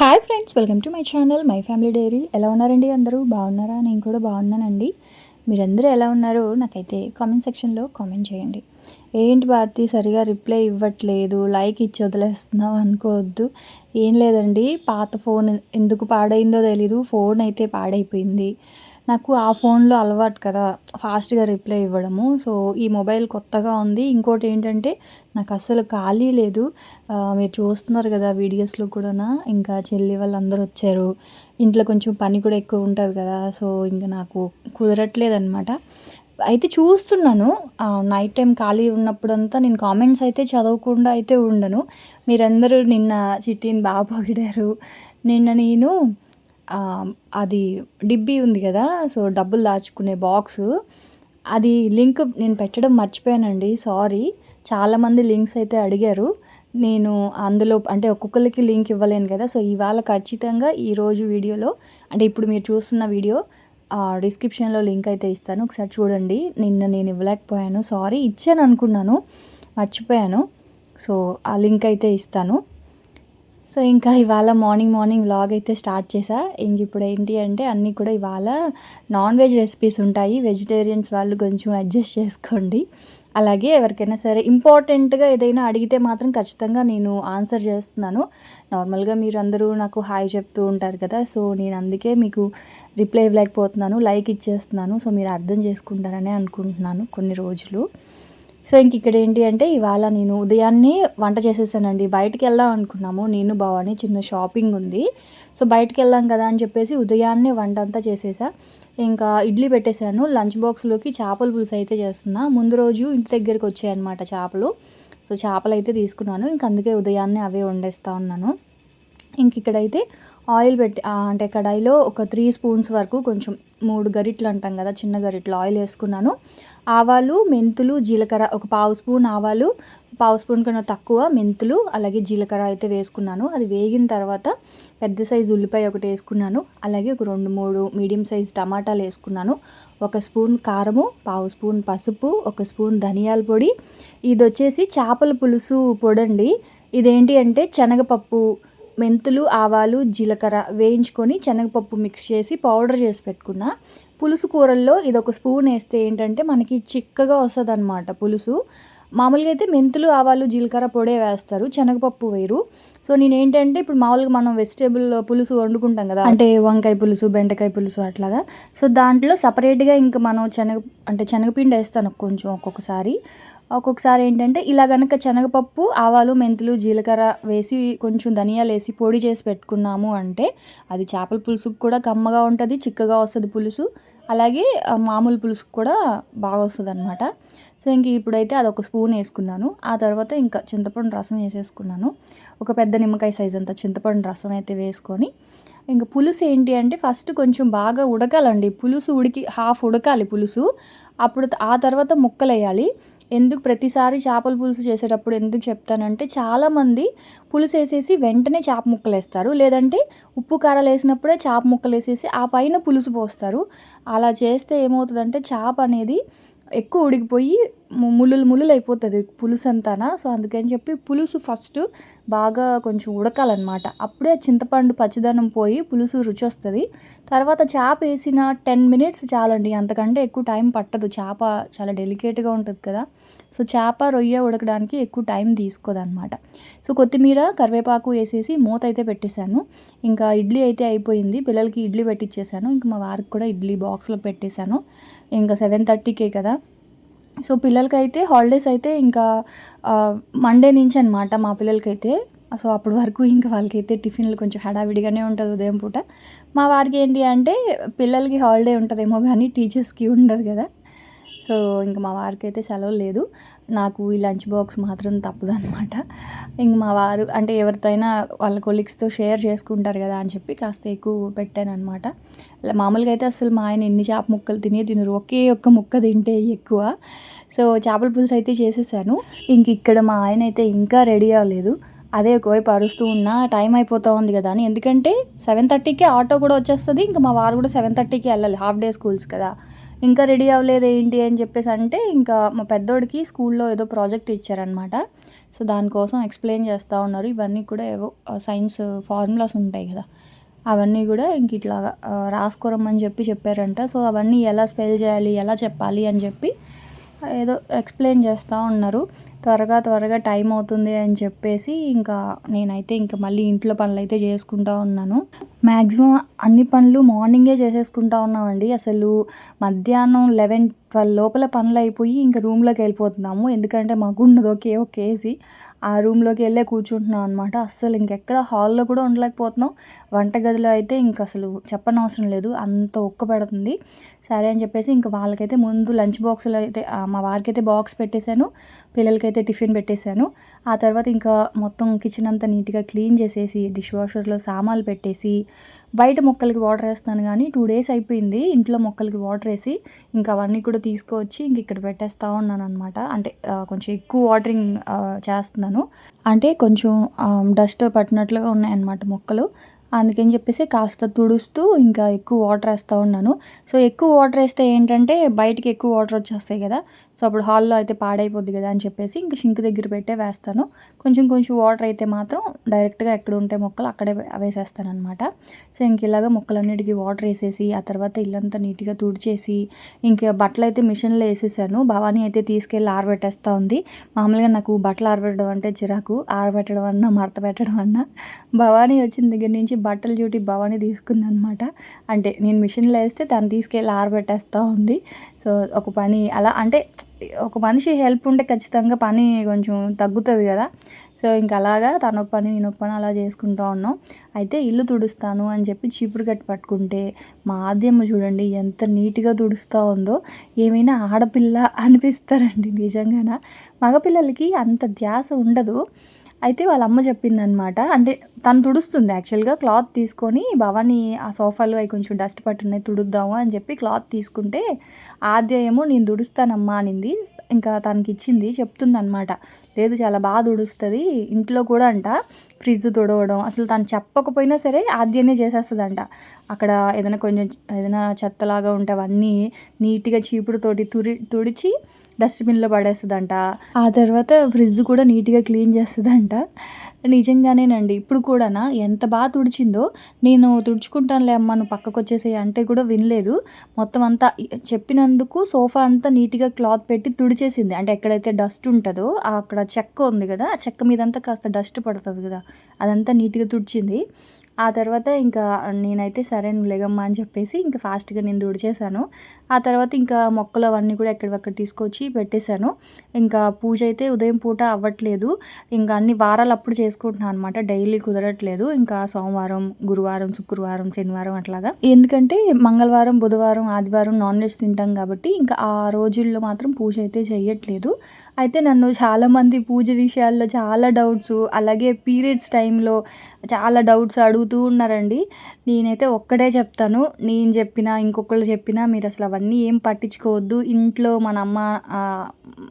Hi friends welcome to my channel my family diary ఎలా ఉన్నారండి అందరూ? బాగున్నారా? నేను కూడా బాగున్నానండి. మీరందరూ ఎలా ఉన్నారో నాకైతే కామెంట్ సెక్షన్లో కామెంట్ చేయండి. ఏంటి భారతి సరిగా రిప్లై ఇవ్వట్లేదు లైక్ ఇచ్చి వదిలేస్తున్నావు అనుకోవద్దు. ఏం లేదండి పాత ఫోన్ ఎందుకు పాడైందో తెలీదు ఫోన్ అయితే పాడైపోయింది. నాకు ఆ ఫోన్లో అలవాటు కదా ఫాస్ట్గా రిప్లై ఇవ్వడము. సో ఈ మొబైల్ కొత్తగా ఉంది. ఇంకోటి ఏంటంటే నాకు అస్సలు ఖాళీ లేదు. మీరు చూస్తున్నారు కదా వీడియోస్లో కూడా ఇంకా చెల్లి వాళ్ళందరూ వచ్చారు. ఇంట్లో కొంచెం పని కూడా ఎక్కువ ఉంటుంది కదా సో ఇంకా నాకు కుదరట్లేదు అనమాట అయితే చూస్తున్నాను. నైట్ టైం ఖాళీ ఉన్నప్పుడంతా నేను కామెంట్స్ అయితే చదవకుండా అయితే ఉండను. మీరందరూ నిన్న చిట్టిని బాగా పొగిడారు. నిన్న నేను అది డిబ్బీ ఉంది కదా సో డబ్బులు దాచుకునే బాక్స్. అది లింక్ నేను పెట్టడం మర్చిపోయానండి సారీ. చాలామంది లింక్స్ అయితే అడిగారు. నేను అందులో అంటే ఒక్కొక్కరికి లింక్ ఇవ్వలేను కదా సో ఇవాళ ఖచ్చితంగా ఈరోజు వీడియోలో అంటే ఇప్పుడు మీరు చూస్తున్న వీడియో డిస్క్రిప్షన్లో లింక్ అయితే ఇస్తాను. ఒకసారి చూడండి నిన్న నేను ఇవ్వలేకపోయాను సారీ. ఇచ్చాను అనుకున్నాను మర్చిపోయాను సో ఆ లింక్ అయితే ఇస్తాను. సో ఇంకా ఇవాళ మార్నింగ్ మార్నింగ్ వ్లాగ్ అయితే స్టార్ట్ చేసా. ఇంక ఇప్పుడు ఏంటి అంటే అన్నీ కూడా ఇవాళ నాన్ వెజ్ రెసిపీస్ ఉంటాయి. వెజిటేరియన్స్ వాళ్ళు కొంచెం అడ్జస్ట్ చేసుకోండి. అలాగే ఎవరికైనా సరే ఇంపార్టెంట్గా ఏదైనా అడిగితే మాత్రం ఖచ్చితంగా నేను ఆన్సర్ చేస్తున్నాను. నార్మల్గా మీరు అందరూ నాకు హాయ్ చెప్తూ ఉంటారు కదా సో నేను అందుకే మీకు రిప్లై ఇవ్వలేకపోతున్నాను లైక్ ఇచ్చేస్తున్నాను. సో మీరు అర్థం చేసుకుంటారని అనుకుంటున్నాను కొన్ని రోజులు. సో ఇంక ఇక్కడ ఏంటి అంటే ఇవాళ నేను ఉదయాన్నే వంట చేసేసానండి. బయటికి వెళ్దాం అనుకున్నాము. నేను బావని చిన్న షాపింగ్ ఉంది. సో బయటకు వెళ్దాం కదా అని చెప్పేసి ఉదయాన్నే వంట అంతా చేసేసా. ఇంకా ఇడ్లీ పెట్టేశాను. లంచ్ బాక్స్లోకి చేపల పులుసు అయితే చేస్తున్నా. ముందు రోజు ఇంటి దగ్గరికి వచ్చాయన్నమాట చేపలు. సో చేపలు అయితే తీసుకున్నాను. ఇంక అందుకే ఉదయాన్నే అవే వండేస్తా ఉన్నాను. ఇంక ఇక్కడైతే ఆయిల్ పెట్టి అంటే కడాయిలో ఒక త్రీ స్పూన్స్ వరకు కొంచెం మూడు గరిట్లు అంటాం కదా చిన్న గరిట్లు ఆయిల్ వేసుకున్నాను. ఆవాలు మెంతులు జీలకర్ర ఒక పావు స్పూన్ ఆవాలు పావు స్పూన్ కన్నా తక్కువ మెంతులు అలాగే జీలకర్ర అయితే వేసుకున్నాను. అది వేగిన తర్వాత పెద్ద సైజు ఉల్లిపాయ ఒకటి వేసుకున్నాను. అలాగే ఒక రెండు మూడు మీడియం సైజ్ టమాటాలు వేసుకున్నాను. ఒక స్పూన్ కారము పావు స్పూన్ పసుపు ఒక స్పూన్ ధనియాల పొడి. ఇది వచ్చేసి చేపల పులుసు పొడండి. ఇదేంటి అంటే శనగపప్పు మెంతులు ఆవాలు జీలకర్ర వేయించుకొని శనగపప్పు మిక్స్ చేసి పౌడర్ చేసి పెట్టుకున్న. పులుసు కూరల్లో ఇది ఒక స్పూన్ వేస్తే ఏంటంటే మనకి చిక్కగా వస్తుంది అనమాట పులుసు. మామూలుగా అయితే మెంతులు ఆవాలు జీలకర్ర పొడే వేస్తారు శనగపప్పు వేరు సో నేను ఏంటంటే ఇప్పుడు మామూలుగా మనం వెజిటేబుల్ పులుసు వండుకుంటాం కదా అంటే వంకాయ పులుసు బెండకాయ పులుసు అట్లాగా. సో దాంట్లో సపరేట్గా ఇంకా మనం శనగ అంటే శనగపిండి వేస్తాను కొంచెం ఒక్కొక్కసారి. ఒక్కొక్కసారి ఏంటంటే ఇలా కనుక శనగపప్పు ఆవాలు మెంతులు జీలకర్ర వేసి కొంచెం ధనియాలు వేసి పొడి చేసి పెట్టుకున్నాము అంటే అది చేపల పులుసుకు కూడా కమ్మగా ఉంటుంది చిక్కగా వస్తుంది పులుసు. అలాగే మామూలు పులుసు కూడా బాగా వస్తుంది అనమాట సో ఇంక ఇప్పుడైతే అది ఒక స్పూన్ వేసుకున్నాను. ఆ తర్వాత ఇంకా చింతపండు రసం వేసేసుకున్నాను. ఒక పెద్ద నిమ్మకాయ సైజ్ అంత చింతపండు రసం అయితే వేసుకొని ఇంకా పులుసు ఏంటి అంటే ఫస్ట్ కొంచెం బాగా ఉడకాలండి. పులుసు ఉడికి హాఫ్ ఉడకాలి పులుసు. అప్పుడు ఆ తర్వాత ముక్కలు వేయాలి ఎందుకు ప్రతిసారి చేపల పులుసు చేసేటప్పుడు ఎందుకు చెప్తానంటే చాలామంది పులుసు వేసేసి వెంటనే చేప ముక్కలు వేస్తారు లేదంటే ఉప్పు కారాలు వేసినప్పుడే చేప ముక్కలు వేసేసి ఆ పైన పులుసు పోస్తారు. అలా చేస్తే ఏమవుతుందంటే చేప అనేది ఎక్కువ ఉడికిపోయి ము- ములులు అయిపోతుంది పులుసు అంతానా సో అందుకని చెప్పి పులుసు ఫస్ట్ బాగా కొంచెం ఉడకాలన్నమాట. అప్పుడే చింతపండు పచ్చిదనం పోయి పులుసు రుచి వస్తుంది తర్వాత చేప వేసిన టెన్ మినిట్స్ చాలండి. అంతకంటే ఎక్కువ టైం పట్టదు. చేప చాలా డెలికేట్గా ఉంటుంది కదా. సో చేప రొయ్య ఉడకడానికి ఎక్కువ టైం తీసుకోదన్నమాట. సో కొత్తిమీర కరివేపాకు వేసేసి మూత అయితే పెట్టేశాను. ఇంకా ఇడ్లీ అయితే అయిపోయింది. పిల్లలకి ఇడ్లీ పెట్టించేశాను ఇంకా మా వారికి కూడా ఇడ్లీ బాక్స్లో పెట్టేశాను. ఇంకా సెవెన్ థర్టీకే కదా. సో పిల్లలకైతే హాలిడేస్ అయితే ఇంకా మండే నుంచి అనమాట మా పిల్లలకైతే. సో అప్పటి వరకు ఇంకా వాళ్ళకైతే టిఫిన్లు కొంచెం హడావిడిగానే ఉంటుంది ఉదయం పూట. మా వారికి ఏంటి అంటే పిల్లలకి హాలిడే ఉంటుందేమో కానీ టీచర్స్కి ఉండదు కదా. సో ఇంకా మా వారికి అయితే సెలవు లేదు. నాకు ఈ లంచ్ బాక్స్ మాత్రం తప్పదు అనమాట ఇంక మా వారు అంటే ఎవరితో అయినా వాళ్ళ కొలీగ్స్తో షేర్ చేసుకుంటారు కదా అని చెప్పి కాస్త ఎక్కువ పెట్టాను అనమాట మామూలుగా అయితే అసలు మా ఆయన ఎన్ని చేప ముక్కలు తినే తినరు. ఒకే ఒక్క ముక్క తింటే ఎక్కువ. సో చేపల పులుసు అయితే చేసేసాను. ఇంక ఇక్కడ మా ఆయన అయితే ఇంకా రెడీ అవ్వలేదు. అదే ఒకవైపు అరుస్తూ ఉన్నా టైం అయిపోతూ ఉంది కదా అని. ఎందుకంటే సెవెన్ థర్టీకి ఆటో కూడా వచ్చేస్తుంది. ఇంకా మా వారు కూడా సెవెన్ థర్టీకి వెళ్ళాలి. హాఫ్ డే స్కూల్స్ కదా. ఇంకా రెడీ అవ్వలేదు ఏంటి అని చెప్పేసి అంటే ఇంకా మా పెద్దోడికి స్కూల్లో ఏదో ప్రాజెక్ట్ ఇచ్చారనమాట సో దానికోసం ఎక్స్ప్లెయిన్ చేస్తూ ఉన్నారు. ఇవన్నీ కూడా ఏవో సైన్స్ ఫార్ములాస్ ఉంటాయి కదా. అవన్నీ కూడా ఇంక ఇట్లాగా రాసుకోరమ్మని చెప్పి చెప్పారంట. సో అవన్నీ ఎలా స్పెల్ చేయాలి ఎలా చెప్పాలి అని చెప్పి ఏదో ఎక్స్ప్లెయిన్ చేస్తూ ఉన్నారు. త్వరగా త్వరగా టైం అవుతుంది అని చెప్పేసి ఇంకా నేనైతే ఇంకా మళ్ళీ ఇంట్లో పనులు అయితే చేసుకుంటా ఉన్నాను. మ్యాక్సిమం అన్ని పనులు మార్నింగే చేసేసుకుంటా ఉన్నామండి. అసలు మధ్యాహ్నం లెవెన్ ట్వెల్వ్ లోపల పనులు అయిపోయి ఇంకా రూమ్లోకి వెళ్ళిపోతున్నాము. ఎందుకంటే మాకు ఉన్నది ఒకే ఒక ఏసీ ఆ రూమ్లోకి వెళ్ళే కూర్చుంటున్నాం అనమాట అస్సలు ఇంకెక్కడ హాల్లో కూడా ఉండలేకపోతున్నాం. వంటగదిలో అయితే ఇంకా అసలు చెప్పనవసరం లేదు. అంత ఒక్క పెడుతుంది. సరే అని చెప్పేసి ఇంకా వాళ్ళకైతే ముందు లంచ్ బాక్సులు అయితే మా వారికైతే బాక్స్ పెట్టేశాను. పిల్లలకైతే టిఫిన్ పెట్టేశాను. ఆ తర్వాత ఇంకా మొత్తం కిచెన్ అంతా నీట్గా క్లీన్ చేసేసి డిష్ వాషర్లో సామాన్లు పెట్టేసి బయట మొక్కలకి వాటర్ వేస్తాను కానీ టూ డేస్ అయిపోయింది. ఇంట్లో మొక్కలకి వాటర్ వేసి ఇంకా అవన్నీ కూడా తీసుకువచ్చి ఇంక ఇక్కడ పెట్టేస్తూ ఉన్నాను అనమాట అంటే కొంచెం ఎక్కువ వాటరింగ్ చేస్తున్నాను. అంటే కొంచెం డస్ట్ పట్టినట్లుగా ఉన్నాయన్నమాట మొక్కలు. అందుకని చెప్పేసి కాస్త తుడుస్తూ ఇంకా ఎక్కువ వాటర్ వేస్తూ ఉన్నాను. సో ఎక్కువ వాటర్ వేస్తే ఏంటంటే బయటికి ఎక్కువ వాటర్ వచ్చేస్తాయి కదా. సో అప్పుడు హాల్లో అయితే పాడైపోద్ది కదా అని చెప్పేసి ఇంకా షింక్ దగ్గర పెట్టే వేస్తాను. కొంచెం కొంచెం వాటర్ అయితే మాత్రం డైరెక్ట్గా ఎక్కడ ఉంటే మొక్కలు అక్కడే వేసేస్తాను అనమాట సో ఇంక ఇలాగ మొక్కలన్నిటికీ వాటర్ వేసేసి ఆ తర్వాత ఇల్లంతా నీట్గా తుడిచేసి ఇంకా బట్టలు అయితే మిషన్లో వేసేసాను. భవానీ అయితే తీసుకెళ్ళి ఆరబెట్టేస్తూ ఉంది. మామూలుగా నాకు బట్టలు ఆరబెట్టడం అంటే చిరాకు. ఆరబెట్టడం అన్నా మడత పెట్టడం అన్నా భవానీ వచ్చిన దగ్గర నుంచి బట్టలు డ్యూటీ భవాని తీసుకుంది అనమాట అంటే నేను మిషన్లో వేస్తే తను తీసుకెళ్ళి ఆరబెట్టేస్తూ ఉంది. సో ఒక పని అలా అంటే ఒక మనిషి హెల్ప్ ఉంటే ఖచ్చితంగా పని కొంచెం తగ్గుతుంది కదా. సో ఇంక అలాగా తను ఒక పని నేను ఒక పని అలా చేసుకుంటూ ఉన్నాం. అయితే ఇల్లు తుడుస్తాను అని చెప్పి చీపురు కట్టి పట్టుకుంటే మా ఆద్యమ్మ చూడండి ఎంత నీట్గా తుడుస్తూ ఉందో. ఏమైనా ఆడపిల్ల అనిపిస్తారండి నిజంగాన? మగపిల్లలకి అంత ధ్యాస ఉండదు. అయితే వాళ్ళ అమ్మ చెప్పిందనమాట అంటే తను తుడుస్తుంది యాక్చువల్గా క్లాత్ తీసుకొని భవానీ ఆ సోఫాలు అవి కొంచెం డస్ట్ పట్టున్నాయి తుడుద్దాము అని చెప్పి క్లాత్ తీసుకుంటే ఆద్య ఏమో నేను తుడుస్తానమ్మా అనింది. ఇంకా తనకి ఇచ్చింది చెప్తుందనమాట లేదు చాలా బాగా తుడుస్తుంది ఇంట్లో కూడా అంట. ఫ్రిడ్జ్ తుడవడం అసలు తను చెప్పకపోయినా సరే ఆద్యనే చేసేస్తుందంట. అక్కడ ఏదైనా కొంచెం ఏదైనా చెత్తలాగా ఉంటే అవన్నీ నీట్గా చీపుడుతోటి తురి తుడిచి డస్ట్బిన్లో పడేస్తుందంట. ఆ తర్వాత ఫ్రిడ్జ్ కూడా నీట్గా క్లీన్ చేస్తుందంట. నిజంగానేనండి ఇప్పుడు కూడానా ఎంత బాగా తుడిచిందో. నేను తుడుచుకుంటానులే అమ్మ నువ్వు పక్కకు వచ్చేసేయి అంటే కూడా వినలేదు. మొత్తం అంతా చెప్పినందుకు సోఫా అంతా నీట్గా క్లాత్ పెట్టి తుడిచేసింది. అంటే ఎక్కడైతే డస్ట్ ఉంటుందో అక్కడ చెక్క ఉంది కదా ఆ చెక్క మీదంతా కాస్త డస్ట్ పడుతుంది కదా అదంతా నీట్గా తుడిచింది. ఆ తర్వాత ఇంకా నేనైతే సరే నువ్వు లేగమ్మా అని చెప్పేసి ఇంకా ఫాస్ట్గా నేను తుడిచేశాను. ఆ తర్వాత ఇంకా మొక్కలు అవన్నీ కూడా ఎక్కడివక్కడ తీసుకొచ్చి పెట్టేశాను. ఇంకా పూజ అయితే ఉదయం పూట అవ్వట్లేదు. ఇంకా అన్ని వారాలు అప్పుడు చేసుకుంటున్నాను అనమాట డైలీ కుదరట్లేదు. ఇంకా సోమవారం గురువారం శుక్రవారం శనివారం అట్లాగా. ఎందుకంటే మంగళవారం బుధవారం ఆదివారం నాన్ వెజ్ తింటాం కాబట్టి ఇంకా ఆ రోజుల్లో మాత్రం పూజ అయితే చేయట్లేదు అయితే నన్ను చాలామంది పూజ విషయాల్లో చాలా డౌట్స్ అలాగే పీరియడ్స్ టైంలో చాలా డౌట్స్ అడుగుతూ ఉన్నారండి. నేనైతే ఒక్కటే చెప్తాను. నేను చెప్పినా ఇంకొకళ్ళు చెప్పినా మీరు అసలు అవన్నీ ఏం పట్టించుకోవద్దు. ఇంట్లో మన అమ్మ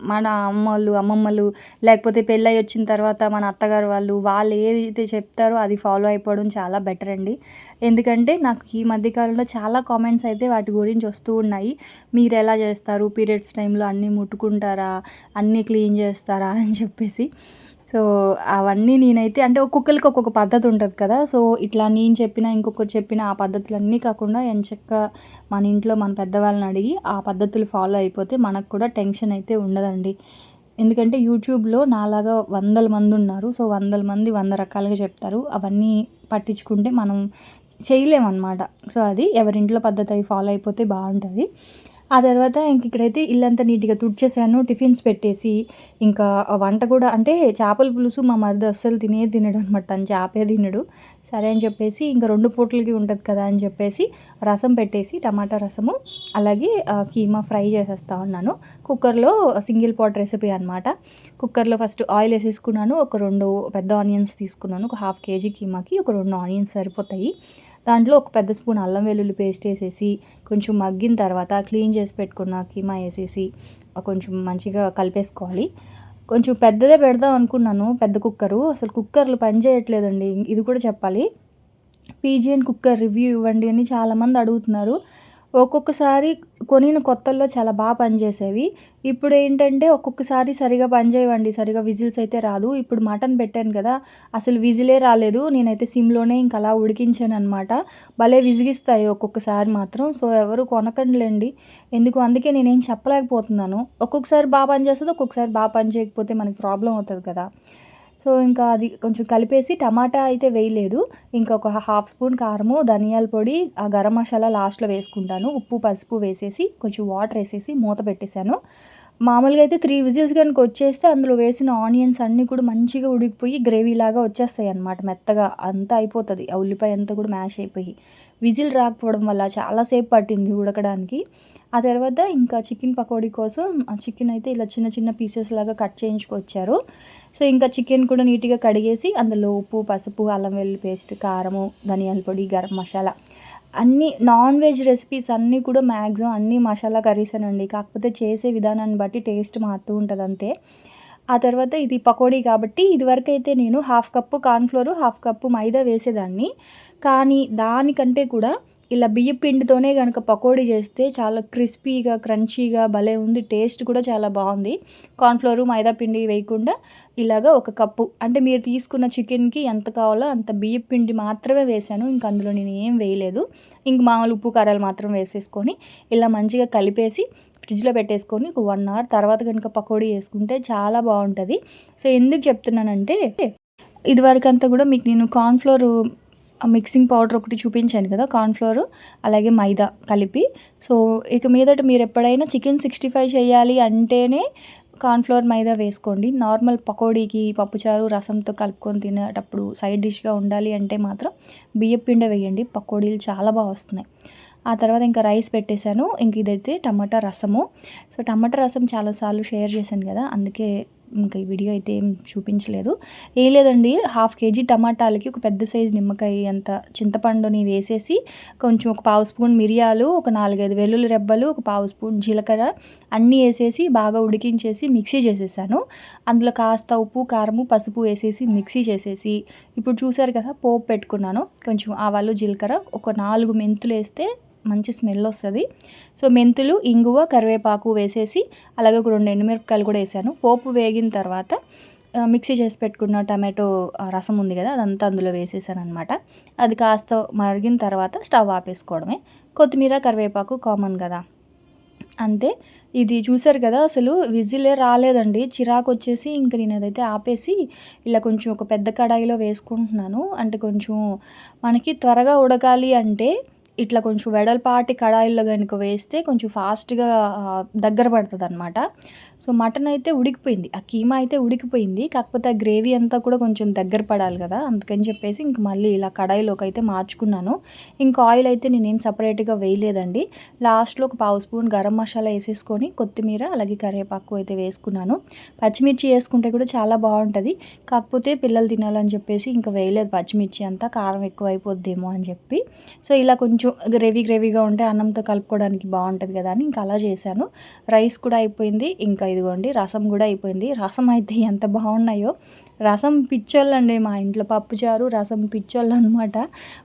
మన అమ్మలు అమ్మమ్మలు లేకపోతే పెళ్ళై వచ్చిన తర్వాత మన అత్తగారు వాళ్ళు వాళ్ళు ఏదైతే చెప్తారో అది ఫాలో అయిపోవడం చాలా బెటర్ అండి. ఎందుకంటే నాకు ఈ మధ్యకాలంలో చాలా కామెంట్స్ అయితే వాటి గురించి వస్తూ ఉన్నాయి. మీరు ఎలా చేస్తారు? పీరియడ్స్ టైంలో అన్నీ ముట్టుకుంటారా? అన్నీ క్లీన్ చేస్తారా? అని చెప్పేసి. సో అవన్నీ నేనైతే అంటే ఒక్కొక్కరికి ఒక్కొక్క పద్ధతి ఉంటుంది కదా. సో ఇట్లా నేను చెప్పిన ఇంకొకరు చెప్పిన ఆ పద్ధతులన్నీ కాకుండా ఎంచక్క మన ఇంట్లో మన పెద్దవాళ్ళని అడిగి ఆ పద్ధతులు ఫాలో అయిపోతే మనకు కూడా టెన్షన్ అయితే ఉండదండి. ఎందుకంటే యూట్యూబ్లో నాలాగా వందల మంది ఉన్నారు. సో వందల మంది వంద రకాలుగా చెప్తారు. అవన్నీ పట్టించుకుంటే మనం చేయలేమన్నమాట. సో అది ఎవరింట్లో పద్ధతి అవి ఫాలో అయిపోతే బాగుంటుంది. ఆ తర్వాత ఇంక ఇక్కడైతే ఇల్లంతా నీట్గా తుడిచేసాను టిఫిన్స్ పెట్టేసి ఇంకా వంట కూడా అంటే చేపల పులుసు మా మరిది అస్సలు తినే తినడు అనమాట తను చేపే తినడు. సరే అని చెప్పేసి ఇంకా రెండు పూటలకి ఉంటుంది కదా అని చెప్పేసి రసం పెట్టేసి టమాటా రసము అలాగే కీమా ఫ్రై చేసేస్తా ఉన్నాను. కుక్కర్లో సింగిల్ పాట్ రెసిపీ అనమాట కుక్కర్లో ఫస్ట్ ఆయిల్ వేసేసుకున్నాను. ఒక రెండు పెద్ద ఆనియన్స్ తీసుకున్నాను. ఒక హాఫ్ కేజీ కీమాకి ఒక రెండు ఆనియన్స్ సరిపోతాయి. దాంట్లో ఒక పెద్ద స్పూన్ అల్లం వెల్లుల్లి పేస్ట్ వేసేసి కొంచెం మగ్గిన తర్వాత క్లీన్ చేసి పెట్టుకున్న కీమా వేసేసి కొంచెం మంచిగా కలిపేసుకోవాలి. కొంచెం పెద్దదే పెడదాం అనుకున్నాను పెద్ద కుక్కరు. అసలు కుక్కర్లు పని చేయట్లేదండి ఇది కూడా చెప్పాలి. పీజియన్ కుక్కర్ రివ్యూ ఇవ్వండి అని చాలామంది అడుగుతున్నారు. ఒక్కొక్కసారి కొనిన కొత్తల్లో చాలా బాగా పనిచేసేవి. ఇప్పుడు ఏంటంటే ఒక్కొక్కసారి సరిగా పనిచేయవండి సరిగా విజిల్స్ అయితే రాదు. ఇప్పుడు మటన్ పెట్టాను కదా అసలు విజిలే రాలేదు. నేనైతే సిమ్లోనే ఇంక అలా ఉడికించాను అనమాట భలే విజిగిస్తాయి ఒక్కొక్కసారి మాత్రం. సో ఎవరు కొనకండిలేండి. ఎందుకు? అందుకే నేనేం చెప్పలేకపోతున్నాను. ఒక్కొక్కసారి బాగా పనిచేస్తుంది ఒక్కొక్కసారి బాగా పనిచేయకపోతే మనకి ప్రాబ్లం అవుతుంది కదా. సో ఇంకా అది కొంచెం కలిపేసి టమాటా అయితే వేయలేదు. ఇంకా ఒక హాఫ్ స్పూన్ కారము ధనియాల పొడి ఆ గరం మసాలా లాస్ట్లో వేసుకుంటాను. ఉప్పు పసుపు వేసేసి కొంచెం వాటర్ వేసేసి మూత పెట్టేశాను. మామూలుగా అయితే త్రీ విజిల్స్ కనుక వచ్చేస్తే అందులో వేసిన ఆనియన్స్ అన్నీ కూడా మంచిగా ఉడికిపోయి గ్రేవీ లాగా వచ్చేస్తాయి అనమాట మెత్తగా అంతా అయిపోతుంది. ఆ ఉల్లిపాయ అంతా కూడా మ్యాష్ అయిపోయి. విజిల్ రాకపోవడం వల్ల చాలాసేపు పట్టింది ఉడకడానికి. ఆ తర్వాత ఇంకా చికెన్ పకోడీ కోసం ఆ చికెన్ అయితే ఇలా చిన్న చిన్న పీసెస్ లాగా కట్ చేయించుకొచ్చారు. సో ఇంకా చికెన్ కూడా నీట్గా కడిగేసి అందులో ఉప్పు పసుపు అల్లం వెల్లుల్లి పేస్ట్ కారము ధనియాల పొడి గరం మసాలా అన్ని నాన్ వెజ్ రెసిపీస్ అన్నీ కూడా మ్యాక్సిమం అన్ని మసాలా కర్రీసేనండి కాకపోతే చేసే విధానాన్ని బట్టి టేస్ట్ మారుతూ ఉంటుంది అంతే. ఆ తర్వాత ఇది పకోడీ కాబట్టి ఇదివరకు అయితే నేను half cup cornflour half cup maida వేసేదాన్ని. కానీ దానికంటే కూడా ఇలా బియ్య పిండితోనే కనుక పకోడీ చేస్తే చాలా క్రిస్పీగా క్రంచీగా భలే ఉంది. టేస్ట్ కూడా చాలా బాగుంది. కార్న్ఫ్లోరు మైదా పిండి వేయకుండా ఇలాగ ఒక కప్పు. అంటే మీరు తీసుకున్న చికెన్కి ఎంత కావాలో అంత బియ్య పిండి మాత్రమే వేశాను. ఇంక అందులో నేను ఏం వేయలేదు. ఇంక మామూలు ఉప్పు కారాలు మాత్రం వేసేసుకొని ఇలా మంచిగా కలిపేసి ఫ్రిడ్జ్లో పెట్టేసుకొని ఒక వన్ అవర్ తర్వాత కనుక పకోడీ వేసుకుంటే చాలా బాగుంటుంది. సో ఎందుకు చెప్తున్నానంటే ఇదివరకు అంతా కూడా మీకు నేను కార్న్ఫ్లోర్ మిక్సింగ్ పౌడర్ ఒకటి చూపించాను కదా కార్న్ఫ్లోర్ అలాగే మైదా కలిపి. సో ఇక మీదట మీరు ఎప్పుడైనా చికెన్ సిక్స్టీ ఫైవ్ చేయాలి అంటేనే కార్న్ఫ్లోర్ మైదా వేసుకోండి. నార్మల్ పకోడీకి పప్పుచారు రసంతో కలుపుకొని తినేటప్పుడు సైడ్ డిష్గా ఉండాలి అంటే మాత్రం బియ్యం పిండి వేయండి. పకోడీలు చాలా బాగా వస్తున్నాయి. ఆ తర్వాత ఇంకా రైస్ పెట్టేశాను. ఇంక ఇదైతే టమాటా రసము. సో టమాటా రసం చాలాసార్లు షేర్ చేశాను కదా అందుకే ఇంకా ఈ వీడియో అయితే ఏం చూపించలేదు. ఏం లేదండి హాఫ్ కేజీ టమాటాలకి ఒక పెద్ద సైజు నిమ్మకాయ అంత చింతపండుని వేసేసి కొంచెం ఒక పావు స్పూన్ మిరియాలు ఒక నాలుగైదు వెల్లుల్లి రెబ్బలు ఒక పావు స్పూన్ జీలకర్ర అన్నీ వేసేసి బాగా ఉడికించేసి మిక్సీ చేసేసాను. అందులో కాస్త ఉప్పు కారము పసుపు వేసేసి మిక్సీ చేసేసి ఇప్పుడు చూసారు కదా పోపు పెట్టుకున్నాను. కొంచెం ఆవాలు జీలకర్ర ఒక నాలుగు మెంతులు వేస్తే మంచి స్మెల్ వస్తుంది. సో మెంతులు ఇంగువ కరివేపాకు వేసేసి అలాగే ఒక రెండు ఎండుమిరపకాయలు కూడా వేసాను. పోపు వేగిన తర్వాత మిక్సీ చేసి పెట్టుకున్న టమాటో రసం ఉంది కదా అదంతా అందులో వేసేసాను అనమాట అది కాస్త మరిగిన తర్వాత స్టవ్ ఆపేసుకోవడమే. కొత్తిమీర కరివేపాకు కామన్ కదా. అంతే. ఇది చూసారు కదా అసలు విజిలే రాలేదండి. చిరాకు వచ్చేసి ఇంక నేను అదైతే ఆపేసి ఇలా కొంచెం ఒక పెద్ద కడాయిలో వేసుకుంటున్నాను. అంటే కొంచెం మనకి త్వరగా ఉడకాలి అంటే ఇట్లా కొంచెం వెడల్పాటి కడాయిల్లో కనుక వేస్తే కొంచెం ఫాస్ట్గా దగ్గర పడుతుంది అనమాట సో మటన్ అయితే ఉడికిపోయింది. ఆ కీమా అయితే ఉడికిపోయింది. కాకపోతే ఆ గ్రేవీ అంతా కూడా కొంచెం దగ్గర పడాలి కదా. అందుకని చెప్పేసి ఇంక మళ్ళీ ఇలా కడాయిలోకి అయితే మార్చుకున్నాను. ఇంకా ఆయిల్ అయితే నేనేం సపరేట్గా వేయలేదండి. లాస్ట్లో ఒక పావు స్పూన్ గరం మసాలా వేసేసుకొని కొత్తిమీర అలాగే కరివేపాకు అయితే వేసుకున్నాను. పచ్చిమిర్చి వేసుకుంటే కూడా చాలా బాగుంటుంది. కాకపోతే పిల్లలు తినాలని చెప్పేసి ఇంకా వేయలేదు పచ్చిమిర్చి అంతా. కారం ఎక్కువ అయిపోద్దేమో అని చెప్పి. సో ఇలా కొంచెం గ్రేవీ గ్రేవీగా ఉంటే అన్నంతో కలుపుకోవడానికి బాగుంటుంది కదా అని ఇంకా అలా చేశాను. రైస్ కూడా అయిపోయింది. ఇంకా ఇదిగోండి రసం కూడా అయిపోయింది. రసం అయితే ఎంత బాగున్నాయో. రసం పిచ్చోళ్ళండి మా ఇంట్లో పప్పుచారు రసం పిచ్చోళ్ళు అనమాట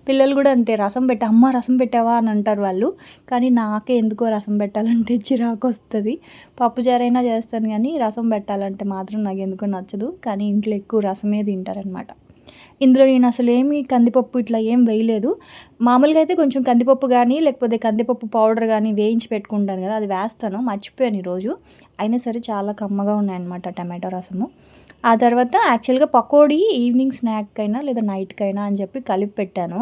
పిల్లలు కూడా అంతే రసం పెట్ట అమ్మ రసం పెట్టావా? అని అంటారు వాళ్ళు. కానీ నాకే ఎందుకో రసం పెట్టాలంటే చిరాకు వస్తుంది. పప్పుచారైనా చేస్తాను కానీ రసం పెట్టాలంటే మాత్రం నాకు ఎందుకో నచ్చదు. కానీ ఇంట్లో ఎక్కువ రసమే తింటారనమాట. ఇందులో నేను అసలు ఏమి కందిపప్పు ఇట్లా ఏం వేయలేదు. మామూలుగా అయితే కొంచెం కందిపప్పు కానీ లేకపోతే కందిపప్పు పౌడర్ కానీ వేయించి పెట్టుకుంటాను కదా అది వేస్తాను. మర్చిపోయాను ఈరోజు. అయినా సరే చాలా కమ్మగా ఉన్నాయన్నమాట టమాటో రసము. ఆ తర్వాత యాక్చువల్గా పకోడీ ఈవినింగ్ స్నాక్ అయినా లేదా నైట్కైనా అని చెప్పి కలిపి పెట్టాను.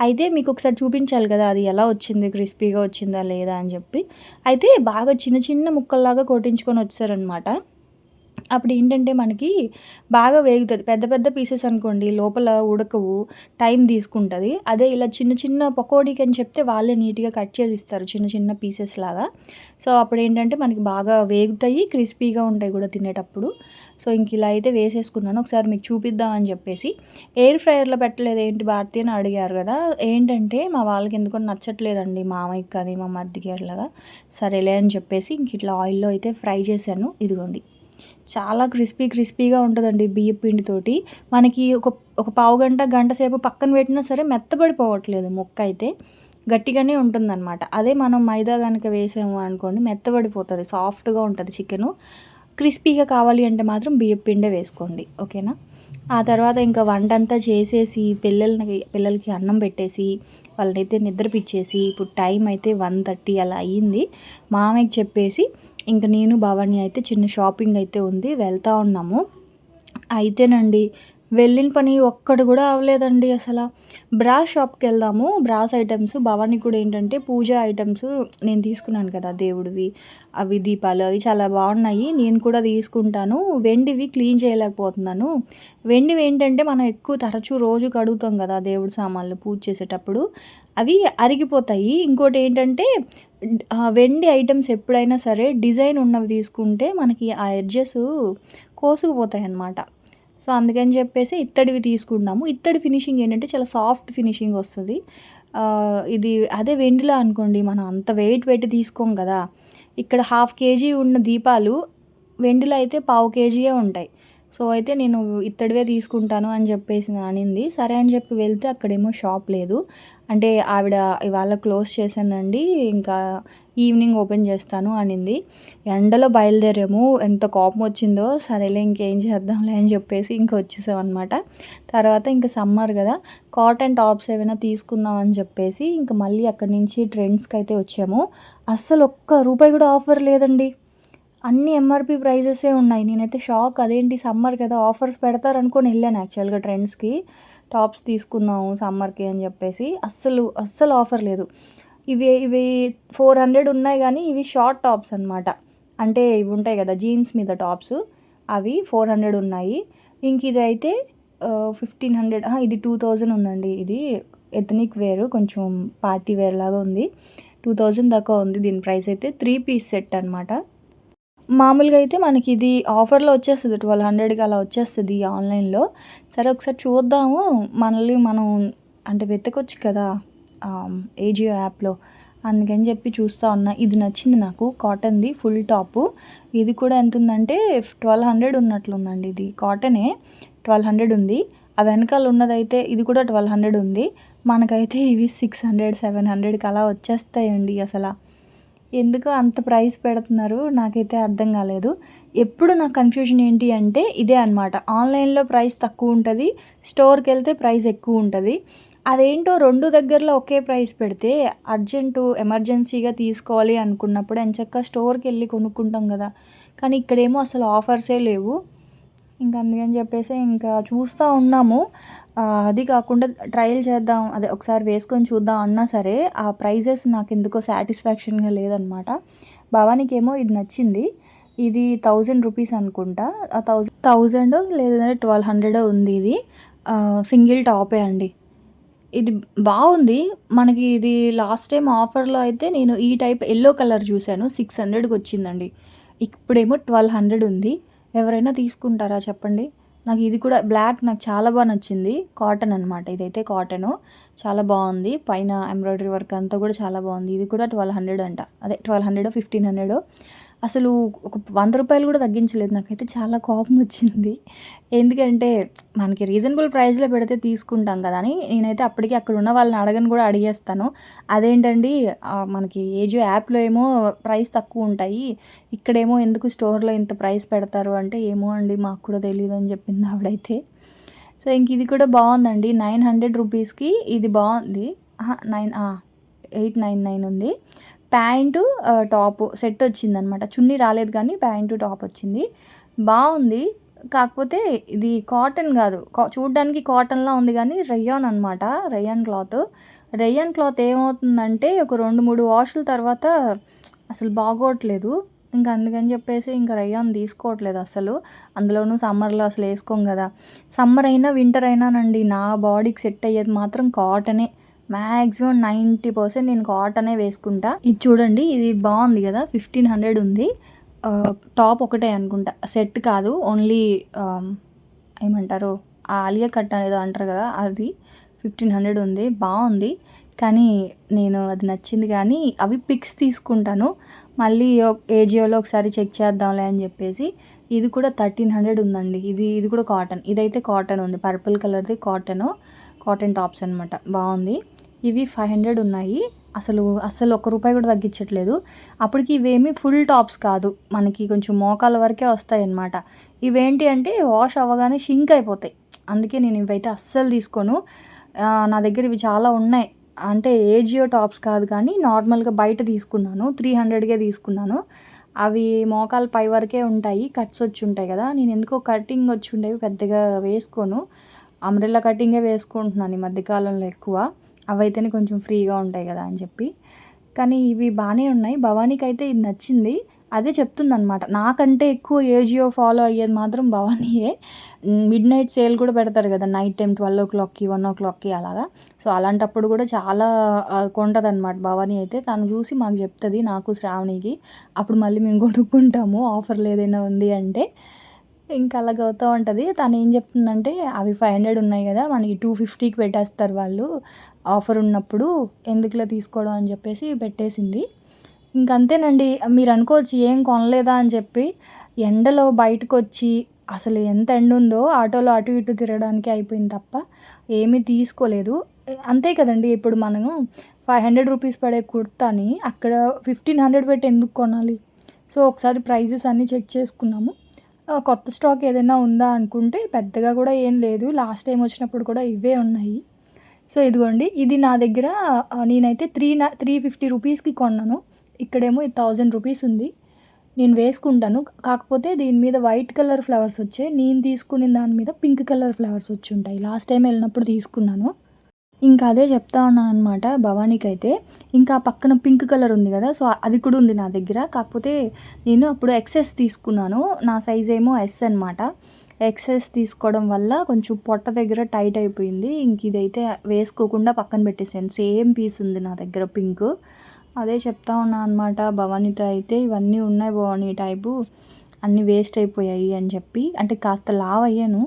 అయితే మీకు ఒకసారి చూపించాలి కదా అది ఎలా వచ్చింది క్రిస్పీగా వచ్చిందా లేదా అని చెప్పి. అయితే బాగా చిన్న చిన్న ముక్కల్లాగా కొట్టించుకొని వచ్చారనమాట అప్పుడు ఏంటంటే మనకి బాగా వేగుతుంది. పెద్ద పెద్ద పీసెస్ అనుకోండి లోపల ఉడకవు టైం తీసుకుంటుంది. అదే ఇలా చిన్న చిన్న పకోడీకి అని చెప్తే వాళ్ళే నీట్గా కట్ చేసి ఇస్తారు. చిన్న చిన్న పీసెస్ లాగా. సో అప్పుడు ఏంటంటే మనకి బాగా వేగుతాయి క్రిస్పీగా ఉంటాయి కూడా తినేటప్పుడు. సో ఇంక ఇలా అయితే వేసేసుకున్నాను. ఒకసారి మీకు చూపిద్దాం అని చెప్పేసి. ఎయిర్ ఫ్రైయర్లో పెట్టలేదు ఏంటి భారతి అని అడిగారు కదా. ఏంటంటే మా వాళ్ళకి ఎందుకో నచ్చట్లేదండి మామయ్యకి కానీ మా మర్దికి అట్లాగా. సరేలే అని చెప్పేసి ఇంక ఇట్లా ఆయిల్లో అయితే ఫ్రై చేశాను. ఇదిగోండి. చాలా క్రిస్పీ క్రిస్పీగా ఉంటుందండి బియ్యం పిండితోటి. మనకి ఒక ఒక పావు గంట గంట సేపు పక్కన పెట్టినా సరే మెత్తబడిపోవట్లేదు ముక్క అయితే. గట్టిగానే ఉంటుందన్నమాట. అదే మనం మైదా కనుక వేసాము అనుకోండి మెత్తబడిపోతుంది సాఫ్ట్గా ఉంటుంది చికెను. క్రిస్పీగా కావాలి అంటే మాత్రం బియ్యం పిండే వేసుకోండి ఓకేనా? ఆ తర్వాత ఇంకా వంట అంతా చేసేసి పిల్లలకి పిల్లలకి అన్నం పెట్టేసి వాళ్ళనైతే నిద్రపిచ్చేసి ఇప్పుడు టైం అయితే వన్ థర్టీ అలా అయ్యింది. మామయ్యకి చెప్పేసి ఇంకా నేను భవాని అయితే చిన్న షాపింగ్ అయితే ఉంది వెళ్తూ ఉన్నాము. అయితేనండి వెళ్ళిన పని ఒక్కటి కూడా అవ్వలేదండి అసలు. బ్రా షాప్కి వెళ్దాము. Brass items. భవానీ కూడా ఏంటంటే పూజ ఐటమ్స్ నేను తీసుకున్నాను కదా దేవుడివి. అవి దీపాలు అవి చాలా బాగున్నాయి. నేను కూడా తీసుకుంటాను. వెండివి క్లీన్ చేయలేకపోతున్నాను. వెండివి ఏంటంటే మనం ఎక్కువ తరచూ రోజు కడుగుతాం కదా దేవుడి సామాన్లు పూజ చేసేటప్పుడు. అవి అరిగిపోతాయి. ఇంకోటి ఏంటంటే వెండి ఐటమ్స్ ఎప్పుడైనా సరే డిజైన్ ఉన్నవి తీసుకుంటే మనకి ఆ ఎడ్జెస్ కోసుకుపోతాయి అన్నమాట సో అందుకని చెప్పేసి ఇత్తడివి తీసుకున్నాము ఇత్తడి ఫినిషింగ్ ఏంటంటే చాలా సాఫ్ట్ ఫినిషింగ్ వస్తుంది. ఇది అదే వెండిలో అనుకోండి మనం అంత వెయిట్ పెట్టి తీసుకోం కదా. ఇక్కడ హాఫ్ కేజీ ఉన్న దీపాలు వెండిలో అయితే పావు కేజీయే ఉంటాయి. సో అయితే నేను ఇత్తడివే తీసుకుంటాను అని చెప్పేసి అనింది. సరే అని చెప్పి వెళ్తే అక్కడేమో షాప్ లేదు. అంటే ఆవిడ ఇవాళ క్లోజ్ చేశానండి. ఇంకా ఈవినింగ్ ఓపెన్ చేస్తాను అనింది. ఎండలో బయలుదేరాము. ఎంత కోపం వచ్చిందో సరేలే ఇంకేం చేద్దాంలే అని చెప్పేసి ఇంకా వచ్చేసాం అనమాట తర్వాత ఇంకా సమ్మర్ కదా. కాటన్ టాప్స్ ఏమైనా తీసుకుందాం అని చెప్పేసి ఇంకా మళ్ళీ అక్కడి నుంచి ట్రెండ్స్కి అయితే వచ్చాము. అస్సలు ఒక్క రూపాయి కూడా ఆఫర్ లేదండి. అన్ని ఎంఆర్పి ప్రైజెసే ఉన్నాయి. నేనైతే షాక్. అదేంటి సమ్మర్ కదా ఆఫర్స్ పెడతారు అనుకొని వెళ్ళాను యాక్చువల్గా ట్రెండ్స్కి. టాప్స్ తీసుకుందాము సమ్మర్కి అని చెప్పేసి. అస్సలు అస్సలు ఆఫర్ లేదు. ఇవి ఇవి ఫోర్ హండ్రెడ్ ఉన్నాయి కానీ ఇవి షార్ట్ టాప్స్ అనమాట అంటే ఇవి ఉంటాయి కదా జీన్స్ మీద టాప్స్. అవి ఫోర్ హండ్రెడ్ ఉన్నాయి. ఇంక ఇది అయితే ఫిఫ్టీన్ హండ్రెడ్ ఇది టూ థౌజండ్ ఉందండి. ఇది ఎథనిక్ వేర్ కొంచెం పార్టీ వేర్ లాగా ఉంది. టూ థౌజండ్ దాకా ఉంది. దీని ప్రైస్ అయితే త్రీ పీస్ సెట్ అనమాట మామూలుగా అయితే మనకి ఇది ఆఫర్లో వచ్చేస్తుంది. ట్వెల్వ్ హండ్రెడ్కి అలా వచ్చేస్తుంది ఆన్లైన్లో. సరే ఒకసారి చూద్దాము. మనల్ని మనం అంటే వెతకొచ్చు కదా. ఏజియో యాప్లో. అందుకని చెప్పి చూస్తూ ఉన్నా. ఇది నచ్చింది నాకు. కాటన్ది ఫుల్ టాపు. ఇది కూడా ఎంత ఉందంటే ట్వెల్వ్ హండ్రెడ్ ఉన్నట్లుందండి ఇది. కాటనే ట్వెల్వ్ హండ్రెడ్ ఉంది. ఆ వెనకాల ఉన్నదైతే ఇది కూడా ట్వెల్వ్ హండ్రెడ్ ఉంది. మనకైతే ఇవి సిక్స్ హండ్రెడ్ సెవెన్ హండ్రెడ్కి అలా వచ్చేస్తాయండి అసలు. ఎందుకు అంత ప్రైస్ పెడుతున్నారు? నాకైతే అర్థం కాలేదు. ఎప్పుడు నా కన్ఫ్యూజన్ ఏంటి అంటే ఇదే అనమాట ఆన్లైన్లో ప్రైస్ తక్కువ ఉంటుంది. స్టోర్కి వెళ్తే ప్రైస్ ఎక్కువ ఉంటుంది. అదేంటో రెండు దగ్గరలో ఒకే ప్రైస్ పెడితే అర్జెంటు ఎమర్జెన్సీగా తీసుకోవాలి అనుకున్నప్పుడు ఎంచక్క స్టోర్కి వెళ్ళి కొనుక్కుంటాం కదా. కానీ ఇక్కడేమో అసలు ఆఫర్సే లేవు. ఇంకా అందుకని చెప్పేసి ఇంకా చూస్తూ ఉన్నాము. అది కాకుండా ట్రయల్ చేద్దాం అదే ఒకసారి వేసుకొని చూద్దాం అన్నా సరే ఆ ప్రైజెస్ నాకు ఎందుకో సాటిస్ఫాక్షన్గా లేదనమాట. భవానీకేమో ఇది నచ్చింది. ఇది థౌజండ్ రూపీస్ అనుకుంటా. ఆ థౌజండ్ థౌజండ్ లేదంటే ట్వెల్వ్ హండ్రెడ్ ఉంది ఇది. సింగిల్ టాపే అండి. ఇది బాగుంది. మనకి ఇది లాస్ట్ టైం ఆఫర్లో అయితే నేను ఈ టైప్ ఎల్లో కలర్ చూశాను. సిక్స్ హండ్రెడ్కి వచ్చిందండి. ఇప్పుడేమో ట్వెల్వ్ హండ్రెడ్ ఉంది. ఎవరైనా తీసుకుంటారా చెప్పండి? నాకు ఇది కూడా బ్లాక్ నాకు చాలా బాగా నచ్చింది. కాటన్ అనమాట ఇదైతే కాటను చాలా బాగుంది. పైన ఎంబ్రాయిడరీ వర్క్ అంతా కూడా చాలా బాగుంది. ఇది కూడా ట్వెల్వ్ హండ్రెడ్ అంట. అదే ట్వెల్వ్ హండ్రెడ్ ఫిఫ్టీన్ హండ్రెడ్ అసలు ఒక వంద రూపాయలు కూడా తగ్గించలేదు. నాకైతే చాలా కోపం వచ్చింది. ఎందుకంటే మనకి రీజనబుల్ ప్రైస్లో పెడితే తీసుకుంటాం కదా అని నేనైతే అప్పటికి అక్కడ ఉన్న వాళ్ళని అడగని కూడా అడిగేస్తాను. అదేంటండి మనకి ఏజో యాప్లో ఏమో ప్రైస్ తక్కువ ఉంటాయి. ఇక్కడేమో ఎందుకు స్టోర్లో ఇంత ప్రైస్ పెడతారు అంటే ఏమో అండి మాకు కూడా తెలియదు అని చెప్పింది ఆవిడైతే. సో ఇంక ఇది కూడా బాగుందండి. నైన్ హండ్రెడ్ రూపీస్కి ఇది బాగుంది. నైన్ ఎయిట్ నైన్ నైన్ ఉంది. ప్యాంటు టాప్ సెట్ వచ్చింది అనమాట చున్నీ రాలేదు కానీ ప్యాంటు టాప్ వచ్చింది. బాగుంది. కాకపోతే ఇది కాటన్ కాదు. చూడ్డానికి కాటన్లా ఉంది కానీ రయ్యాన్ అనమాట. రయ్యాన్ క్లాత్. రయ్యాన్ క్లాత్ ఏమవుతుందంటే ఒక రెండు మూడు వాషుల తర్వాత అసలు బాగోట్లేదు. ఇంకా అందుకని చెప్పేసి ఇంకా రయ్యాన్ తీసుకోవట్లేదు అసలు. అందులోనూ సమ్మర్లో అసలు వేసుకోం కదా. సమ్మర్ అయినా వింటర్ అయినానండి. నా బాడీకి సెట్ అయ్యేది మాత్రం కాటనే. మ్యాక్సిమం నైంటీ పర్సెంట్ నేను కాటనే వేసుకుంటా. ఇది చూడండి ఇది బాగుంది కదా ఫిఫ్టీన్ హండ్రెడ్ ఉంది. టాప్ ఒకటే అనుకుంటా. సెట్ కాదు ఓన్లీ ఏమంటారు ఆలియా కట్ అనేది అంటారు కదా అది ఫిఫ్టీన్ హండ్రెడ్ ఉంది బాగుంది. కానీ నేను అది నచ్చింది కానీ అవి పిక్స్ తీసుకుంటాను. మళ్ళీ ఏజియోలో ఒకసారి చెక్ చేద్దాంలే అని చెప్పేసి ఇది కూడా థర్టీన్ హండ్రెడ్ ఉందండి. ఇది ఇది కూడా కాటన్. ఇదైతే కాటన్ ఉంది పర్పుల్ కలర్ది కాటన్ కాటన్ టాప్స్ అనమాట బాగుంది. ఇవి ఫైవ్ హండ్రెడ్ ఉన్నాయి. అసలు అస్సలు ఒక్క రూపాయి కూడా తగ్గించట్లేదు. అప్పటికి ఇవేమి ఫుల్ టాప్స్ కాదు. మనకి కొంచెం మోకాల వరకే వస్తాయి అన్నమాట ఇవేంటి అంటే వాష్ అవ్వగానే షింక్ అయిపోతాయి. అందుకే నేను ఇవైతే అస్సలు తీసుకోను. నా దగ్గర ఇవి చాలా ఉన్నాయి. అంటే ఏజియో టాప్స్ కాదు కానీ నార్మల్గా బయట తీసుకున్నాను. త్రీ హండ్రెడ్కే తీసుకున్నాను. అవి మోకాలు పై వరకే ఉంటాయి. కట్స్ వచ్చి ఉంటాయి కదా. నేను ఎందుకో కటింగ్ వచ్చి ఉండేవి పెద్దగా వేసుకోను. అంబ్రెల్లా కటింగే వేసుకుంటున్నాను ఈ మధ్యకాలంలో ఎక్కువ. అవైతేనే కొంచెం ఫ్రీగా ఉంటాయి కదా అని చెప్పి. కానీ ఇవి బాగానే ఉన్నాయి. భవానీకి అయితే ఇది నచ్చింది. అదే చెప్తుందనమాట నాకంటే ఎక్కువ ఏజియో ఫాలో అయ్యేది మాత్రం భవానీయే. మిడ్ నైట్ సేల్ కూడా పెడతారు కదా నైట్ టైం ట్వెల్వ్ ఓ క్లాక్కి వన్ ఓ క్లాక్కి అలాగా. సో అలాంటప్పుడు కూడా చాలా కొంటుంది అనమాట భవానీ అయితే. తను చూసి మాకు చెప్తుంది నాకు శ్రావణికి. అప్పుడు మళ్ళీ మేము కొనుక్కుంటాము ఆఫర్లు ఏదైనా ఉంది అంటే. ఇంకా అలా అవుతూ ఉంటుంది తను ఏం చెప్తుందంటే అవి ఫైవ్ హండ్రెడ్ ఉన్నాయి కదా మనకి టూ ఫిఫ్టీకి పెట్టేస్తారు వాళ్ళు. ఆఫర్ ఉన్నప్పుడు ఎందుకులా తీసుకోవడం? అని చెప్పేసి పెట్టేసింది. ఇంకంతేనండి మీరు అనుకోవచ్చు ఏం కొనలేదా అని చెప్పి ఎండలో బయటకు వచ్చి అసలు ఎంత ఎండ ఉందో ఆటోలో అటు ఇటు తిరగడానికి అయిపోయింది తప్ప ఏమీ తీసుకోలేదు. అంతే కదండి ఇప్పుడు మనము ఫైవ్ హండ్రెడ్ రూపీస్ పడే కుర్తాని అక్కడ ఫిఫ్టీన్ హండ్రెడ్ పెట్టి ఎందుకు కొనాలి? సో ఒకసారి ప్రైజెస్ అన్నీ చెక్ చేసుకున్నాము. కొత్త స్టాక్ ఏదైనా ఉందా అనుకుంటే పెద్దగా కూడా ఏం లేదు. లాస్ట్ టైం వచ్చినప్పుడు కూడా ఇవే ఉన్నాయి. సో ఇదిగోండి ఇది నా దగ్గర నేనైతే త్రీ నా త్రీ ఫిఫ్టీ రూపీస్కి కొన్నాను. ఇక్కడేమో ఇది థౌజండ్ రూపీస్ ఉంది. నేను వేసుకుంటాను. కాకపోతే దీని మీద వైట్ కలర్ ఫ్లవర్స్ వచ్చాయి. నేను తీసుకునే దాని మీద పింక్ కలర్ ఫ్లవర్స్ వచ్చి ఉంటాయి. లాస్ట్ టైం వెళ్ళినప్పుడు తీసుకున్నాను. ఇంకా అదే చెప్తా ఉన్నాను అనమాట భవానీకి అయితే ఇంకా పక్కన పింక్ కలర్ ఉంది కదా సో అది కూడా ఉంది నా దగ్గర. కాకపోతే నేను అప్పుడు ఎక్సెస్ తీసుకున్నాను. నా సైజ్ ఏమో ఎస్ అనమాట ఎక్సెస్ తీసుకోవడం వల్ల కొంచెం పొట్ట దగ్గర టైట్ అయిపోయింది. ఇంక ఇదైతే వేసుకోకుండా పక్కన పెట్టేసాను. సేమ్ పీస్ ఉంది నా దగ్గర పింక్. అదే చెప్తా ఉన్నా అనమాట భవానీతో అయితే. ఇవన్నీ ఉన్నాయి భవానీ టైపు. అన్నీ వేస్ట్ అయిపోయాయి అని చెప్పి. అంటే కాస్త లావ్ అయ్యాను.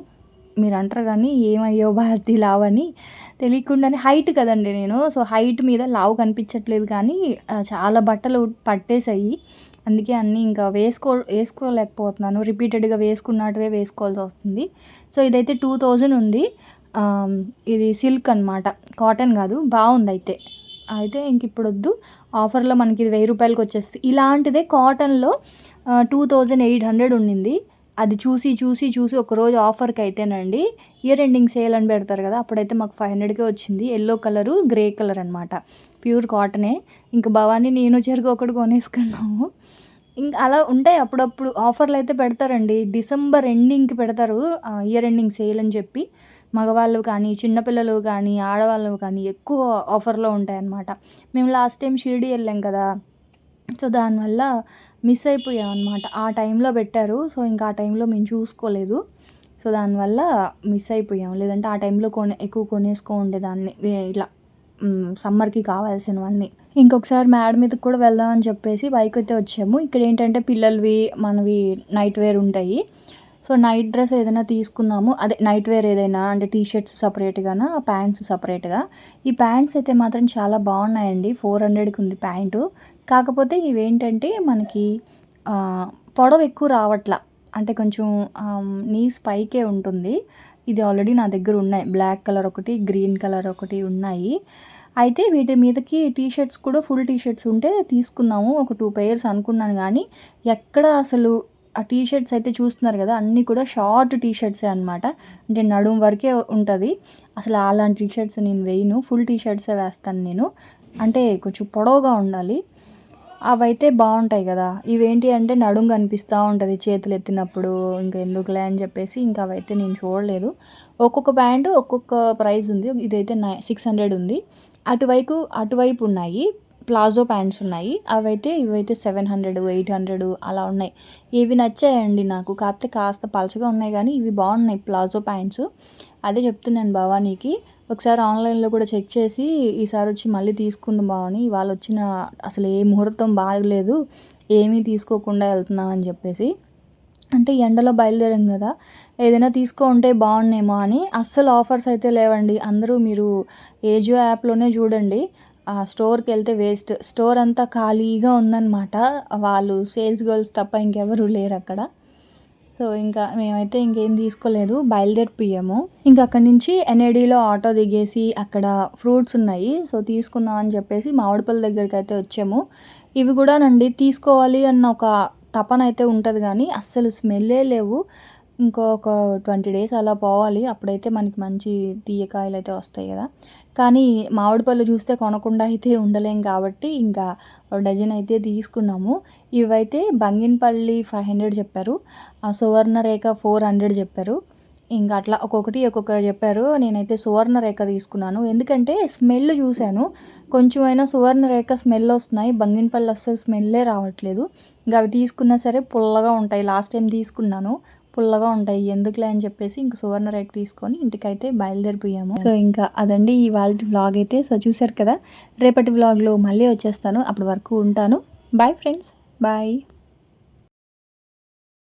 మీరు అంటారు కానీ ఏమయ్యో భారతి లావ్ అని తెలియకుండానే హైట్ కదండి నేను. సో హైట్ మీద లావు కనిపించట్లేదు కానీ చాలా బట్టలు పట్టేసాయి అందుకే అన్నీ ఇంకా వేసుకో వేసుకోలేకపోతున్నాను. రిపీటెడ్గా వేసుకున్నట్టువే వేసుకోవాల్సి వస్తుంది. సో ఇదైతే టూ థౌజండ్ ఉంది. ఇది సిల్క్ అనమాట కాటన్ కాదు బాగుంది అయితే. అయితే ఇంక ఇప్పుడు వద్దు ఆఫర్లో మనకి ఇది వెయ్యి రూపాయలకి వచ్చేస్తుంది ఇలాంటిదే కాటన్లో టూ థౌజండ్ ఎయిట్ హండ్రెడ్ ఉండింది అది చూసి చూసి చూసి ఒకరోజు ఆఫర్కి అయితేనండి ఇయర్ ఎండింగ్ సేల్ అని పెడతారు కదా అప్పుడైతే మాకు ఫైవ్ హండ్రెడ్కే వచ్చింది. ఎల్లో కలరు గ్రే కలర్ అనమాట ప్యూర్ కాటనే. ఇంకా భవానీ నేను చెరుకు ఒకటి కొనేసుకున్నాము. ఇంకా అలా ఉంటాయి అప్పుడప్పుడు. ఆఫర్లు అయితే పెడతారండి. డిసెంబర్ ఎండింగ్కి పెడతారు ఇయర్ ఎండింగ్ సేల్ అని చెప్పి. మగవాళ్ళు కానీ చిన్నపిల్లలు కానీ ఆడవాళ్ళు కానీ ఎక్కువ ఆఫర్లో ఉంటాయన్నమాట. మేము లాస్ట్ టైం షిరిడి వెళ్ళాం కదా. సో దానివల్ల మిస్ అయిపోయాం అనమాట ఆ టైంలో పెట్టారు. సో ఇంకా ఆ టైంలో మేము చూసుకోలేదు. సో దానివల్ల మిస్ అయిపోయాం. లేదంటే ఆ టైంలో కొనే ఎక్కువ కొనేసుకో ఉండేదాన్ని ఇట్లా సమ్మర్కి కావాల్సినవన్నీ. ఇంకొకసారి మేడ మీదకి కూడా వెళ్దాం అని చెప్పేసి బైక్ అయితే వచ్చాము. ఇక్కడ ఏంటంటే పిల్లలవి మనవి నైట్ వేర్ ఉంటాయి. సో నైట్ డ్రెస్ ఏదైనా తీసుకుందాము. అదే నైట్ వేర్ ఏదైనా అంటే టీ షర్ట్స్ సపరేట్గానా ప్యాంట్స్ సపరేట్గా. ఈ ప్యాంట్స్ అయితే మాత్రం చాలా బాగున్నాయండి. ఫోర్ హండ్రెడ్కి ఉంది ప్యాంటు. కాకపోతే ఇవేంటంటే మనకి ఆ, పొడవు ఎక్కువ రావట్లా. అంటే కొంచెం నీస్ పైకే ఉంటుంది. ఇది ఆల్రెడీ నా దగ్గర ఉన్నాయి. బ్లాక్ కలర్ ఒకటి గ్రీన్ కలర్ ఒకటి ఉన్నాయి. అయితే వీటి మీదకి టీ షర్ట్స్ కూడా ఫుల్ టీ షర్ట్స్ ఉంటే తీసుకున్నాము ఒక టూ పెయిర్స్ అనుకున్నాను కానీ ఎక్కడ అసలు ఆ టీ షర్ట్స్ అయితే చూస్తున్నారు కదా అన్నీ కూడా షార్ట్ టీ షర్ట్సే అనమాట అంటే నడుం వరకే ఉంటుంది. అసలు అలాంటి టీ షర్ట్స్ నేను వేయను. ఫుల్ టీ షర్ట్సే వేస్తాను నేను. అంటే కొంచెం పొడవుగా ఉండాలి. అవైతే బాగుంటాయి కదా. ఇవేంటి అంటే నడుం కనిపిస్తూ ఉంటుంది చేతులు ఎత్తినప్పుడు. ఇంకా ఎందుకులే అని చెప్పేసి ఇంకా అవైతే నేను చూడలేదు. ఒక్కొక్క ప్యాంటు ఒక్కొక్క ప్రైస్ ఉంది. ఇదైతే నై సిక్స్ హండ్రెడ్ ఉంది. అటువైపు అటువైపు ఉన్నాయి. ప్లాజో ప్యాంట్స్ ఉన్నాయి. అవైతే ఇవైతే సెవెన్ హండ్రెడ్ ఎయిట్ హండ్రెడ్ అలా ఉన్నాయి. ఇవి నచ్చాయండి నాకు. కాకపోతే కాస్త పలచగా ఉన్నాయి కానీ ఇవి బాగున్నాయి ప్లాజో ప్యాంట్స్. అదే చెప్తున్నాను భవానీకి. ఒకసారి ఆన్లైన్లో కూడా చెక్ చేసి ఈసారి వచ్చి మళ్ళీ తీసుకుందాం బావని. ఇవాళ వచ్చిన అసలు ఏ ముహూర్తం బాగలేదు ఏమీ తీసుకోకుండా వెళ్తున్నాం అని చెప్పేసి. అంటే ఎండలో బయలుదేరాం కదా ఏదైనా తీసుకో ఉంటే బాగున్నేమో అని. అస్సలు ఆఫర్స్ అయితే లేవండి. అందరూ మీరు ఏజియో యాప్లోనే చూడండి. ఆ స్టోర్కి వెళ్తే వేస్ట్. స్టోర్ అంతా ఖాళీగా ఉందన్నమాట. వాళ్ళు సేల్స్ గర్ల్స్ తప్ప ఇంకెవరూ లేరు అక్కడ. సో ఇంకా మేమైతే ఇంకేం తీసుకోలేదు బయలుదేరిపోయాము. ఇంకా అక్కడి నుంచి ఎన్ఏడిలో ఆటో దిగేసి అక్కడ ఫ్రూట్స్ ఉన్నాయి సో తీసుకుందాం అని చెప్పేసి మామిడిపల్లి దగ్గరికి అయితే వచ్చాము. ఇవి కూడా నండి తీసుకోవాలి అన్న ఒక తపన అయితే ఉంటుంది కానీ అస్సలు స్మెల్లే లేవు. ఇంకొక ట్వంటీ డేస్ అలా పోవాలి. అప్పుడైతే మనకి మంచి తీయకాయలు అయితే వస్తాయి కదా. కానీ మామిడి పళ్ళు చూస్తే కొనకుండా అయితే ఉండలేం కాబట్టి ఇంకా డజన్ అయితే తీసుకున్నాము. ఇవైతే బంగినపల్లి ఫైవ్ హండ్రెడ్ చెప్పారు. సువర్ణ రేఖ ఫోర్ హండ్రెడ్ చెప్పారు. ఇంకా అట్లా ఒక్కొక్కటి ఒక్కొక్కరు చెప్పారు. నేనైతే సువర్ణరేఖ తీసుకున్నాను. ఎందుకంటే స్మెల్ చూశాను. కొంచెం అయినా స్మెల్ వస్తున్నాయి. బంగినపల్లి అస్సలు స్మెల్లే రావట్లేదు. ఇంకా అవి తీసుకున్నా సరే పుల్లగా ఉంటాయి. లాస్ట్ టైం తీసుకున్నాను. పుల్లగా ఉంటాయి ఎందుకులే అని చెప్పేసి ఇంక సువర్ణ రేఖ తీసుకొని ఇంటికైతే బయలుదేరిపోయాము. సో ఇంకా అదండి ఈ వాళ్ళ వ్లాగ్ అయితే. సో చూసారు కదా రేపటి వ్లాగ్లో మళ్ళీ వచ్చేస్తాను. అప్పటి వరకు ఉంటాను. Bye friends bye